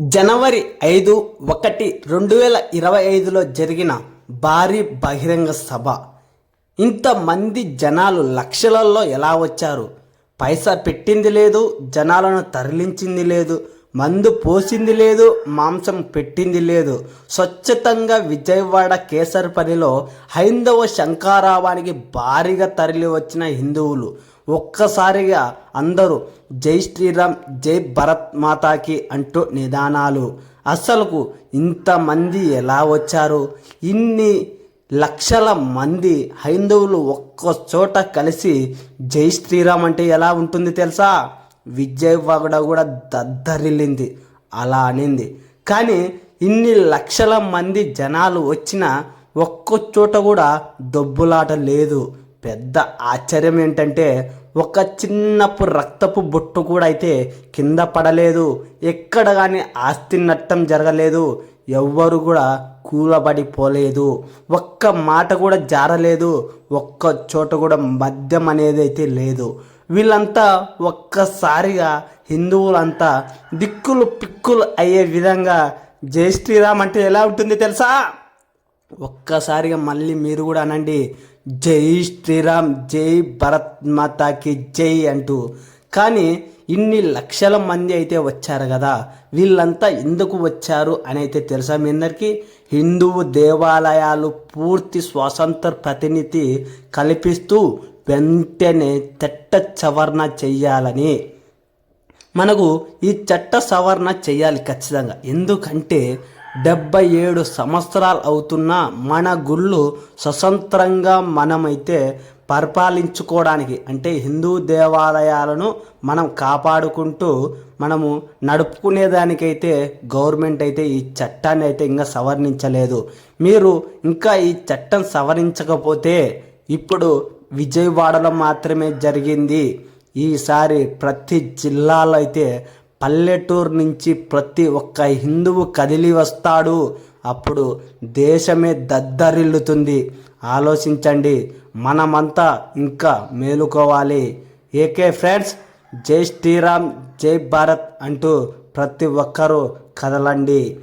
జనవరి ఐదు ఒకటి రెండు వేల ఇరవై ఐదులో జరిగిన భారీ బహిరంగ సభ. ఇంతమంది జనాలు లక్షలలో ఎలా వచ్చారు? పైసా పెట్టింది లేదు జనాలను తరలించింది లేదు. మందు పోసింది లేదు మాంసం పెట్టింది లేదు. స్వచ్ఛతంగా విజయవాడ కేసరిపల్లిలో హైందవ శంకారావానికి భారీగా తరలి వచ్చిన హిందువులు. ఒక్కసారిగా అందరూ జై శ్రీరామ్ జై భరత్ మాతాకి అంటూ నిదానాలు. అసలుకు ఇంతమంది ఎలా వచ్చారు? ఇన్ని లక్షల మంది హైందవులు ఒక్క చోట కలిసి జై శ్రీరామ్ అంటే ఎలా ఉంటుంది తెలుసా? విజయవాడ కూడా దద్దరిల్లింది. అలా అనింది. కానీ ఇన్ని లక్షల మంది జనాలు వచ్చిన ఒక్క చోట కూడా దొబ్బులాట లేదు. పెద్ద ఆశ్చర్యం ఏంటంటే ఒక చిన్నపు రక్తపు బొట్టు కూడా అయితే కింద పడలేదు. ఎక్కడ కానీ ఆస్తి నట్టం జరగలేదు. ఎవ్వరు కూడా కూలబడిపోలేదు. ఒక్క మాట కూడా జారలేదు. ఒక్క చోట కూడా మద్యం అనేది అయితే లేదు. వీళ్ళంతా ఒక్కసారిగా హిందువులంతా దిక్కులు పిక్కులు అయ్యే విధంగా జై శ్రీరామ్ అంటే ఎలా ఉంటుంది తెలుసా? ఒక్కసారిగా మళ్ళీ మీరు కూడా అనండి. జై శ్రీరామ్ జై భరత్ మాతాకి జై అంటూ. కానీ ఇన్ని లక్షల మంది అయితే వచ్చారు కదా. వీళ్ళంతా ఎందుకు వచ్చారు అని అయితే తెలుసా మీ అందరికీ? హిందువు దేవాలయాలు పూర్తి స్వాతంత్ర ప్రతినిధి కల్పిస్తూ వెంటనే చట్ట సవరణ చెయ్యాలని. మనకు ఈ చట్ట సవరణ చేయాలి ఖచ్చితంగా. ఎందుకంటే డెబ్బై ఏడు సంవత్సరాలు అవుతున్న మన గుళ్ళు స్వతంత్రంగా మనమైతే పరిపాలించుకోవడానికి అంటే హిందూ దేవాలయాలను మనం కాపాడుకుంటూ మనము నడుపుకునేదానికైతే గవర్నమెంట్ అయితే ఈ చట్టాన్ని అయితే ఇంకా సవరించలేదు. మీరు ఇంకా ఈ చట్టం సవరించకపోతే ఇప్పుడు విజయవాడలో మాత్రమే జరిగింది. ఈసారి ప్రతి జిల్లాలో అయితే పల్లెటూరు నుంచి ప్రతి ఒక్క హిందువు కదిలి వస్తాడు. అప్పుడు దేశమే దద్దరిల్లుతుంది. ఆలోచించండి. మనమంతా ఇంకా మేలుకోవాలి. ఏకే ఫ్రెండ్స్ జై శ్రీరామ్ జై భారత్ అంటూ ప్రతి ఒక్కరూ కదలండి.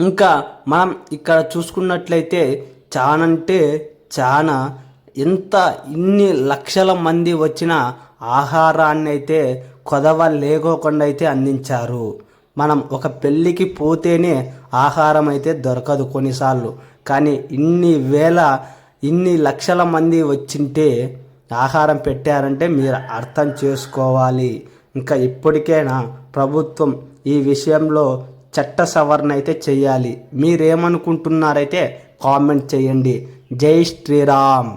ఇంకా మనం ఇక్కడ చూసుకున్నట్లయితే చానంటే చాలా ఇంత ఇన్ని లక్షల మంది వచ్చిన ఆహారాన్ని అయితే కొదవ లేకోకుండా అయితే అందించారు. మనం ఒక పెళ్ళికి పోతేనే ఆహారం అయితే దొరకదు కొన్నిసార్లు. కానీ ఇన్ని వేల ఇన్ని లక్షల మంది వచ్చింటే ఆహారం పెట్టారంటే మీరు అర్థం చేసుకోవాలి. ఇంకా ఇప్పటికైనా ప్రభుత్వం ఈ విషయంలో చట్ట సవరణ అయితే చేయాలి మీరేమనుకుంటున్నారైతే కామెంట్ చేయండి జై శ్రీరామ్.